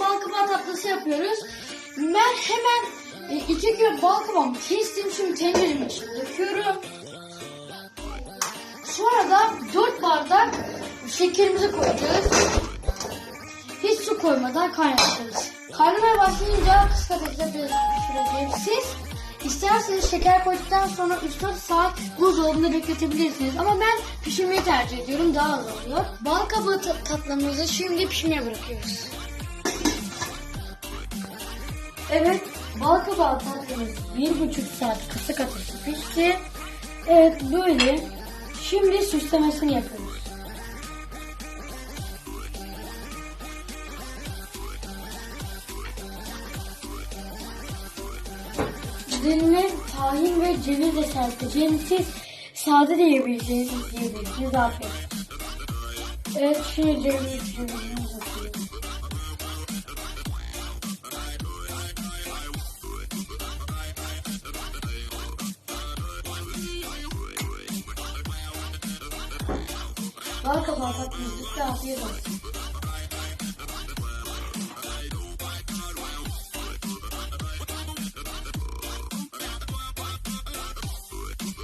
bal kabağı tatlısı yapıyoruz. Ben hemen e, iki kilo bal kabağımı kestim. Şimdi tenceremin içine döküyorum. Sonra da 4 bardak şekerimizi koyacağız. Hiç su koymadan kaynatacağız. Kaynamaya başlayınca kısık ateşte biraz pişireceğim. Siz isterseniz şeker koyduktan sonra 3-4 saat buzdolabında bekletebilirsiniz. Ama ben pişirmeyi tercih ediyorum. Daha az oluyor. Bal kabağı ta- tatlımızı şimdi pişmeye bırakıyoruz. Evet, bal kabağı tatlımız bir buçuk saat kısık ateşte pişti. Evet, böyle. Şimdi süslemesini yapıyoruz. Üzerine tahin ve ceviz de serpeceğim. Siz sade de yiyebilirsiniz, yiyebilirsiniz. Afiyet. Evet, şimdi ceviz, cevizimizi atıyoruz. Bal kabağı tatlımız bitti. Afiyet olsun.